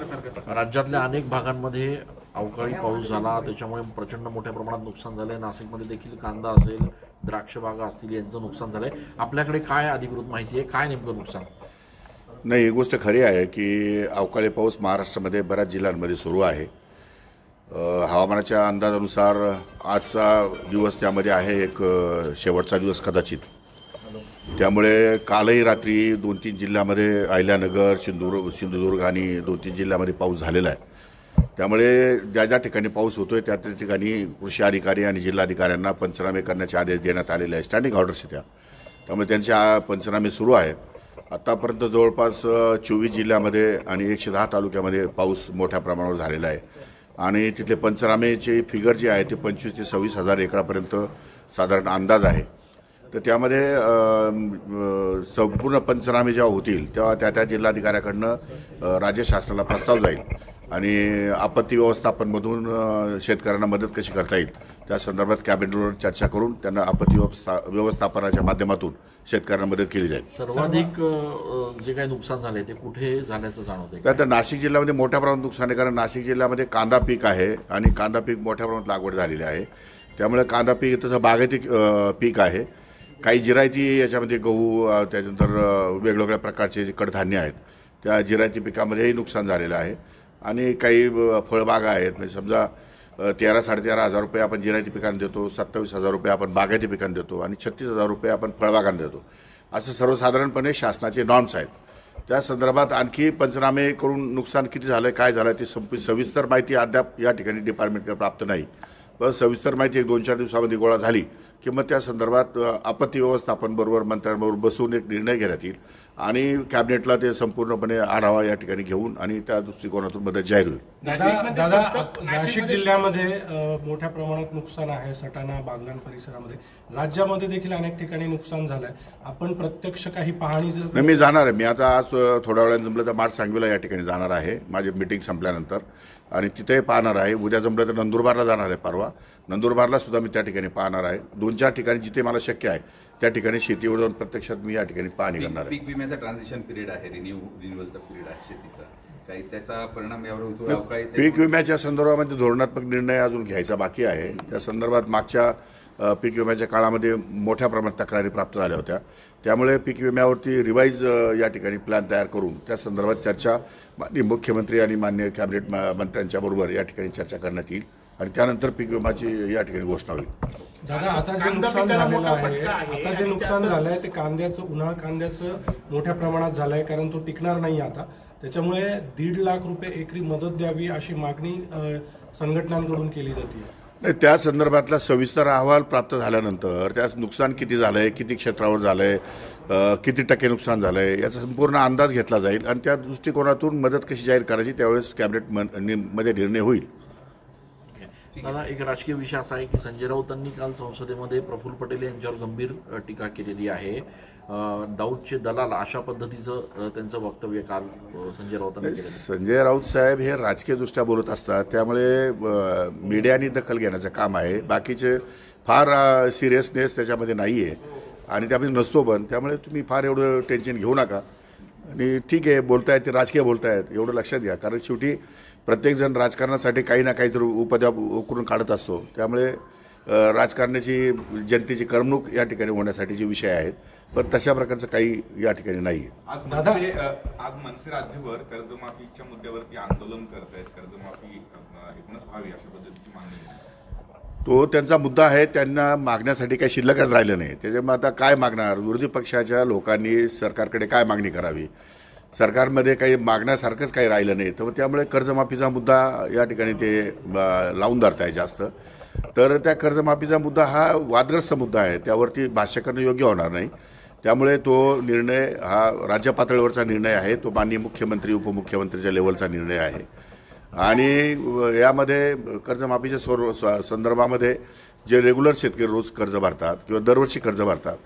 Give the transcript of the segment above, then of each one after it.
राज्यातल्या अनेक भागांमध्ये अवकाळी पाऊस झाला. त्याच्यामुळे प्रचंड मोठ्या प्रमाणात नुकसान झालंय. नाशिकमध्ये देखील कांदा असेल द्राक्ष बागा असतील यांचं नुकसान झालंय. आपल्याकडे काय अधिकृत माहिती आहे? काय नेमकं नुकसान? नाही ही गोष्ट खरी आहे की अवकाळी पाऊस महाराष्ट्रामध्ये बऱ्याच जिल्ह्यांमध्ये सुरू आहे. हवामानाच्या अंदाजानुसार आजचा दिवस त्यामध्ये आहे एक शेवटचा दिवस कदाचित. त्यामुळे कालही रात्री दोन तीन जिल्ह्यामध्ये अहिल्यानगर सिंधुदुर्ग सिंधुदुर्ग आणि दोन तीन जिल्ह्यामध्ये पाऊस झालेला आहे. त्यामुळे ज्या ज्या ठिकाणी पाऊस होतोय त्या त्या ठिकाणी कृषी अधिकारी आणि जिल्हाधिकाऱ्यांना पंचनामे करण्याचे आदेश देण्यात आलेले आहे स्टँडिंग ऑर्डर्स त्या. त्यामुळे त्यांचे आ- पंचनामे सुरू आहेत. आतापर्यंत जवळपास चोवीस जिल्ह्यामध्ये आणि एकशे दहा तालुक्यामध्ये पाऊस मोठ्या प्रमाणावर झालेला आहे. आणि तिथले पंचनामेचे फिगर जे आहे ते पंचवीस ते सव्वीस हजार एकरापर्यंत साधारण अंदाज आहे. तर त्यामध्ये संपूर्ण पंचनामे जेव्हा होतील तेव्हा त्या त्या जिल्हाधिकाऱ्याकडनं राज्य शासनाला प्रस्ताव जाईल आणि आपत्ती व्यवस्थापनमधून शेतकऱ्यांना मदत कशी करता येईल त्या संदर्भात कॅबिनेटवर चर्चा करून त्यांना आपत्ती व्यवस्था व्यवस्थापनाच्या माध्यमातून शेतकऱ्यांना मदत केली जाईल. सर्वाधिक जे काही नुकसान झालंय ते कुठे झाल्याचं जाणवतंय? त्यात नाशिक जिल्ह्यामध्ये मोठ्या प्रमाणात नुकसान आहे कारण नाशिक जिल्ह्यामध्ये कांदा पीक आहे आणि कांदा पीक मोठ्या प्रमाणात लागवड झालेली आहे. त्यामुळे कांदा पीक तसं बागायती पीक आहे. काही जिरायती याच्यामध्ये गहू त्याच्यानंतर वेगवेगळ्या प्रकारचे जे कडधान्य आहेत त्या जिरायती पिकामध्येही नुकसान झालेलं आहे. आणि काही फळबागा आहेत. म्हणजे समजा तेरा साडेतेरा हजार रुपये आपण जिरायती पिकांना देतो सत्तावीस हजार रुपये आपण बागायती पिकांना देतो आणि छत्तीस हजार रुपये आपण फळबागांना देतो. असं सर्वसाधारणपणे शासनाचे नॉर्म्स आहेत. त्या संदर्भात आणखी पंचनामे करून नुकसान किती झालं काय झालं ते संप सविस्तर माहिती अद्याप या ठिकाणी डिपार्टमेंटकडे प्राप्त नाही. पण सविस्तर माहिती एक दोन चार दिवसामध्ये गोळा झाली. की मग त्या संदर्भात आपत्ती व्यवस्थापन बरोबर मंत्र्यांबरोबर बसून एक निर्णय घेण्यात येईल आणि कॅबिनेटला ते संपूर्णपणे आढावा या ठिकाणी घेऊन आणि त्या दृष्टिकोनातून मदत जाहीर होईल. दादा नाशिक जिल्ह्यामध्ये मोठ्या प्रमाणात नुकसान आहे सटाणा बागलाण परिसरामध्ये. राज्यामध्ये देखील अनेक ठिकाणी नुकसान झालंय. आपण प्रत्यक्ष काही पाहणी जर- नाही मी जाणार आहे. मी आता आज थोड्या वेळाने जमलं तर मार्च सांगवीला या ठिकाणी जाणार आहे. माझी मिटिंग संपल्यानंतर. आणि तिथे पाहणार आहे. उद्या जमलं तर नंदुरबारला जाणार आहे परवा. नंदुरबारला सुद्धा मी त्या ठिकाणी पाहणार आहे. दोन चार ठिकाणी जिथे मला शक्य आहे त्या ठिकाणी शेतीवर जाऊन प्रत्यक्षात मी या ठिकाणी पाहणी करणार आहे. पीक विम्याचा ट्रान्झिशन पिरियड आहे रिन्यू रिन्युअलचा पिरियड आहे शेतीचा. काही त्याचा परिणाम यावर होतो पीक विम्याच्या संदर्भामध्ये धोरणात्मक निर्णय अजून घ्यायचा बाकी आहे. त्या संदर्भात मागच्या पीक विम्याच्या काळामध्ये मोठ्या प्रमाणात तक्रारी प्राप्त झाल्या होत्या. त्यामुळे पीक विम्यावरती रिवाईज या ठिकाणी प्लॅन तयार करून त्या संदर्भात चर्चा माननीय मुख्यमंत्री आणि मान्य कॅबिनेट मंत्र्यांच्या बरोबर या ठिकाणी चर्चा करण्यात येईल. आणि त्यानंतर पीक विम्याची या ठिकाणी घोषणा होईल. दादा आता जे नुकसान झालेलं मोठा आहे फटका आहे आता जे नुकसान त्यातच- झालंय ते कांद्याचं उन्हाळ कांद्याचं मोठ्या प्रमाणात झालंय कारण तो टिकणार नाही आता. त्याच्यामुळे दीड लाख रुपये एकरी मदत द्यावी अशी मागणी संघटनांकडून केली जाते नाही त्या संदर्भातला सविस्तर अहवाल प्राप्त झाल्यानंतर त्यात नुकसान किती झालंय किती क्षेत्रावर झालंय अ, किती टक्के नुकसान झालंय याचा संपूर्ण अंदाज घेतला जाईल आणि त्या दृष्टिकोनातून मदत कशी जाहीर करायची त्यावेळेस कॅबिनेटमध्ये निर्णय होईल. दादा एक राजकीय विषय असा आहे की संजय राऊतांनी काल संसदेमध्ये प्रफुल्ल पटेल यांच्यावर गंभीर टीका केलेली आहे. दाऊदचे दलाल अशा पद्धतीचं त्यांचं वक्तव्य काल संजय राऊतांनी संजय राऊत साहेब हे राजकीय दृष्ट्या बोलत असतात. त्यामुळे मीडियानी मीडियाने दखल घेण्याचं काम आहे. बाकीचे फार सिरियसनेस त्याच्यामध्ये नाही आहे आणि त्यामध्ये नसतो पण. त्यामुळे तुम्ही फार एवढं टेन्शन घेऊ नका. आणि ठीक आहे बोलतायत ते राजकीय बोलतायत. एवढं लक्षात घ्या. कारण शेवटी प्रत्येकजण राजकारणासाठी काही ना काहीतरी उपद्या उकरून काढत असतो. त्यामुळे राजकारणाची जनतेची करमणूक या ठिकाणी होण्यासाठीचे विषय आहेत पण तशा प्रकारचं काही या ठिकाणी नाही आज आज मनसे राज्यभर कर्जमाफीच्या मुद्द्यावरती आंदोलन करत आहेत कर्जमाफी एकूणच व्हावी अशा पद्धतीची मागणी. तो त्यांचा मुद्दा आहे त्यांना मागण्यासाठी काही शिल्लकच राहिलं नाही. त्याच्यामुळे आता काय मागणार? विरोधी पक्षाच्या लोकांनी सरकारकडे काय मागणी करावी? सरकारमध्ये काही मागण्यासारखंच काही राहिलं नाही. तर त्यामुळे कर्जमाफीचा मुद्दा या ठिकाणी ते लावून धरत आहे जास्त. तर त्या कर्जमाफीचा मुद्दा हा वादग्रस्त मुद्दा आहे. त्यावरती भाष्य करणं योग्य होणार नाही. त्यामुळे तो निर्णय हा राज्य पातळीवरचा निर्णय आहे. तो माननीय मुख्यमंत्री उपमुख्यमंत्रीच्या लेवलचा निर्णय आहे. आणि यामध्ये कर्जमाफीच्या स्वर स- संदर्भामध्ये जे रेग्युलर शेतकरी रोज कर्ज भरतात किंवा दरवर्षी कर्ज भरतात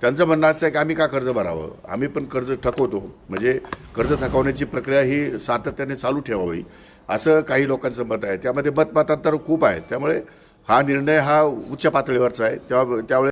त्यांचं म्हणणं असं आहे की आम्ही का कर्ज भरावं? आम्ही पण कर्ज थकवतो. म्हणजे कर्ज थकवण्याची प्रक्रिया ही सातत्याने चालू ठेवावी असं काही लोकांचं मत आहे. त्यामध्ये मतमतांतर खूप आहे. त्यामुळे हा निर्णय हा उच्च पातळीवरचा आहे. तेव्हा त्यावेळेस